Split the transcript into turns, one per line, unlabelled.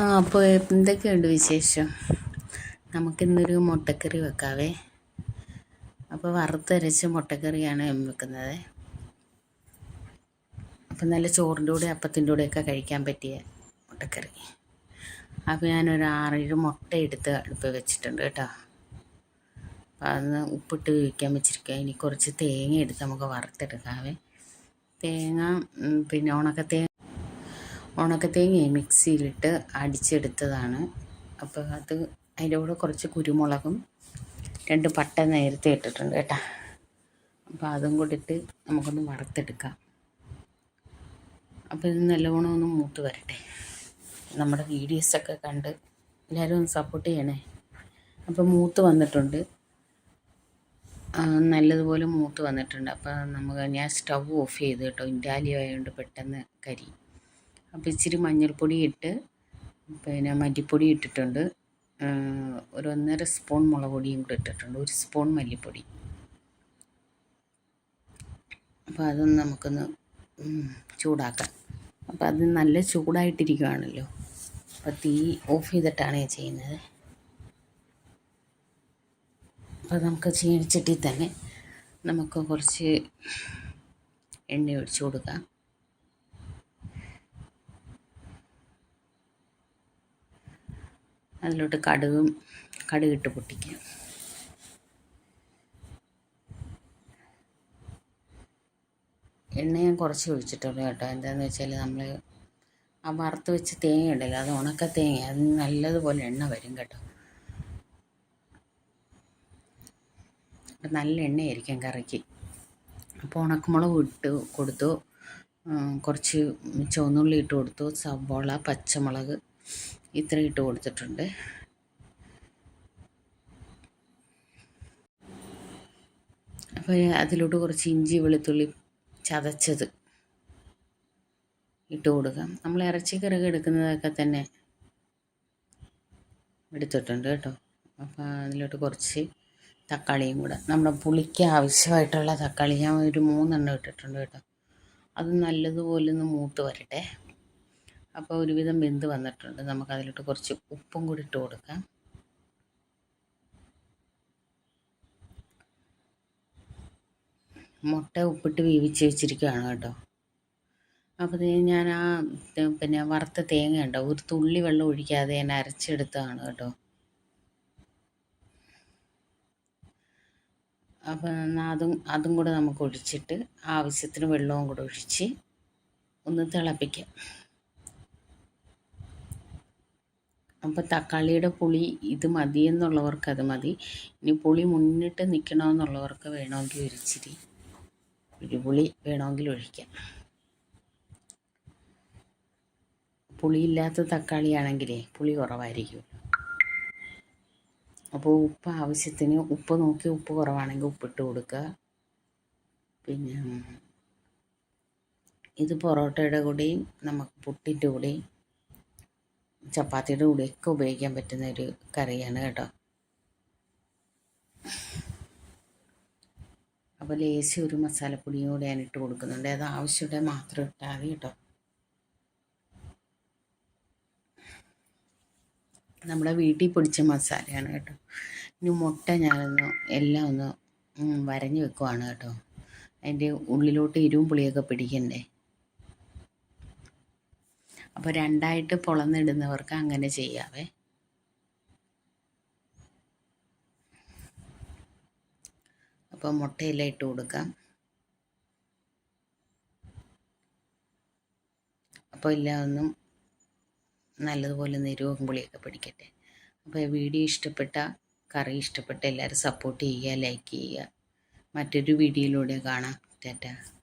ആ അപ്പോൾ എന്തൊക്കെയുണ്ട് വിശേഷം? നമുക്കിന്നൊരു മുട്ടക്കറി വെക്കാവേ. അപ്പോൾ വറുത്തരച്ച് മുട്ടക്കറിയാണ് വെക്കുന്നത്. അപ്പം നല്ല ചോറിന്റെ കൂടെ അപ്പത്തിന്റെ കൂടെയൊക്കെ കഴിക്കാൻ പറ്റിയ മുട്ടക്കറി. അപ്പോൾ ഞാനൊരു ആറേഴ് മുട്ട എടുത്ത് അടുപ്പ് വെച്ചിട്ടുണ്ട് കേട്ടോ. അപ്പം അതൊന്ന് ഉപ്പിട്ട് വേവിക്കാൻ വെച്ചിരിക്കുക ഇനി കുറച്ച് തേങ്ങ എടുത്ത് നമുക്ക് വറുത്തെടുക്കാവേ. തേങ്ങ പിന്നെ ഉണക്ക തേങ്ങ ഉണക്കത്തേങ്ങ മിക്സിയിലിട്ട് അടിച്ചെടുത്തതാണ്. അപ്പോൾ അത് അതിന്റെ കൂടെ കുറച്ച് കുരുമുളകും രണ്ട് പട്ട നേരത്തെ ഇട്ടിട്ടുണ്ട് കേട്ടോ. അപ്പോൾ അതും കൂടി ഇട്ട് നമുക്കൊന്ന് വറുത്തെടുക്കാം. അപ്പോൾ ഇത് നല്ലവണ്ണം ഒന്ന് മൂത്ത് വരട്ടെ. നമ്മുടെ വീഡിയോസൊക്കെ കണ്ട് എല്ലാവരും ഒന്ന് സപ്പോർട്ട് ചെയ്യണേ. അപ്പോൾ മൂത്ത് വന്നിട്ടുണ്ട്. നല്ലതുപോലെ മൂത്ത് വന്നിട്ടുണ്ട്. അപ്പോൾ നമുക്ക് ഞാൻ സ്റ്റൗ ഓഫ് ചെയ്ത് കേട്ടോ. ഇൻഡാലിയോ ആയതുകൊണ്ട് പെട്ടെന്ന് കരി. അപ്പോൾ ഇച്ചിരി മഞ്ഞൾപ്പൊടി ഇട്ട് പിന്നെ മല്ലിപ്പൊടി ഇട്ടിട്ടുണ്ട്. ഒരു ഒന്നര സ്പൂൺ മുളക് പൊടിയും കൂടെ ഇട്ടിട്ടുണ്ട്. ഒരു സ്പൂൺ മല്ലിപ്പൊടി. അപ്പോൾ അതൊന്ന് നമുക്കൊന്ന് ചൂടാക്കാം. അപ്പോൾ അത് നല്ല ചൂടായിട്ടിരിക്കുകയാണല്ലോ അപ്പോൾ തീ ഓഫ് ചെയ്തിട്ടാണ് ചെയ്യുന്നത്. അപ്പോൾ നമുക്ക് ചീനച്ചട്ടിയിൽ തന്നെ നമുക്ക് കുറച്ച് എണ്ണ ഒഴിച്ചു കൊടുക്കാം. അതിലോട്ട് കടുകും കടുകിട്ട് പൊട്ടിക്കുക എണ്ണ ഞാൻ കുറച്ച് ഒഴിച്ചിട്ടുള്ളൂ കേട്ടോ. എന്താണെന്ന് വെച്ചാൽ നമ്മൾ ആ വറുത്ത് വെച്ച് തേങ്ങ ഉണ്ടല്ലോ അത് ഉണക്ക തേങ്ങ അത് നല്ലതുപോലെ എണ്ണ വരും കേട്ടോ. നല്ല എണ്ണയായിരിക്കും കറിക്ക്. അപ്പോൾ ഉണക്കമുളക് ഇട്ട് കൊടുത്തു. കുറച്ച് ചുവന്നുള്ളി ഇട്ട് കൊടുത്തു. സവോള പച്ചമുളക് ഇത്ര ഇട്ട് കൊടുത്തിട്ടുണ്ട്. അപ്പോൾ അതിലോട്ട് കുറച്ച് ഇഞ്ചി വെളുത്തുള്ളി ചതച്ചത് ഇട്ട് കൊടുക്കാം. നമ്മൾ ഇറച്ചിക്കറി എടുക്കുന്നതൊക്കെ തന്നെ എടുത്തിട്ടുണ്ട് കേട്ടോ. അപ്പോൾ അതിലോട്ട് കുറച്ച് തക്കാളിയും കൂടെ. നമ്മുടെ പുളിക്ക് ആവശ്യമായിട്ടുള്ള തക്കാളി ഞാൻ ഒരു മൂന്നെണ്ണം ഇട്ടിട്ടുണ്ട് കേട്ടോ. അത് നല്ലതുപോലെ ഒന്ന് മൂത്ത് വരട്ടെ. അപ്പോൾ ഒരുവിധം വെന്ത് വന്നിട്ടുണ്ട്. നമുക്കതിലോട്ട് കുറച്ച് ഉപ്പും കൂടി ഇട്ട് കൊടുക്കാം. മുട്ട ഉപ്പിട്ട് വേവിച്ച് വെച്ചിരിക്കുകയാണ് കേട്ടോ. അപ്പോൾ ഞാൻ ആ പിന്നെ വറുത്ത തേങ്ങ ഉണ്ടോ? ഒരു തുള്ളി വെള്ളം ഒഴിക്കാതെ ഞാൻ അരച്ചെടുത്തതാണ് കേട്ടോ. അപ്പം അതും അതും കൂടെ നമുക്ക് ഒഴിച്ചിട്ട് ആവശ്യത്തിന് വെള്ളവും കൂടെ ഒഴിച്ച് ഒന്ന് തിളപ്പിക്കാം. അപ്പോൾ തക്കാളിയുടെ പുളി ഇത് മതി എന്നുള്ളവർക്ക് അത് മതി. ഇനി പുളി മുന്നിട്ട് നിൽക്കണമെന്നുള്ളവർക്ക് വേണമെങ്കിൽ ഒരിച്ചിരി പുളി വേണമെങ്കിൽ ഒഴിക്കാം. പുളിയില്ലാത്ത തക്കാളിയാണെങ്കിലേ പുളി കുറവായിരിക്കും. അപ്പോൾ ഉപ്പ് ആവശ്യത്തിന് ഉപ്പ് നോക്കി ഉപ്പ് കുറവാണെങ്കിൽ ഉപ്പിട്ട് കൊടുക്കുക. പിന്നെ ഇത് പൊറോട്ടയുടെ കൂടെയും നമുക്ക് പുട്ടിന്റെ കൂടെയും ചപ്പാത്തിയുടെ കൂടെയൊക്കെ ഉപയോഗിക്കാൻ പറ്റുന്ന ഒരു കറിയാണ് കേട്ടോ. അപ്പോൾ ലേസി ഒരു മസാലപ്പൊടിയും കൂടെ ഞാൻ ഇട്ട് കൊടുക്കുന്നുണ്ട്. അത് ആവശ്യമുണ്ടെ മാത്രം ഇട്ടാൽ മതി കേട്ടോ. നമ്മുടെ വീട്ടിൽ പൊടിച്ച മസാലയാണ് കേട്ടോ. ഇനി മുട്ട ഞാനൊന്ന് എല്ലാം ഒന്ന് വരഞ്ഞ് വെക്കുവാണ് കേട്ടോ. അതിന്റെ ഉള്ളിലോട്ട് ഇരുവും പുളിയൊക്കെ പിടിക്കണ്ടേ? അപ്പോൾ രണ്ടായിട്ട് പൊളന്നിടുന്നവർക്ക് അങ്ങനെ ചെയ്യാവേ. അപ്പോൾ മുട്ടയെല്ലാം കൊടുക്കാം. അപ്പോൾ എല്ലാം ഒന്നും നല്ലതുപോലെ നിരവും പുളിയൊക്കെ പിടിക്കട്ടെ. അപ്പോൾ വീഡിയോ ഇഷ്ടപ്പെട്ട കറി ഇഷ്ടപ്പെട്ട എല്ലാവരും സപ്പോർട്ട് ചെയ്യുക ലൈക്ക് ചെയ്യുക. മറ്റൊരു വീഡിയോയിലൂടെ കാണാം. ടാറ്റ.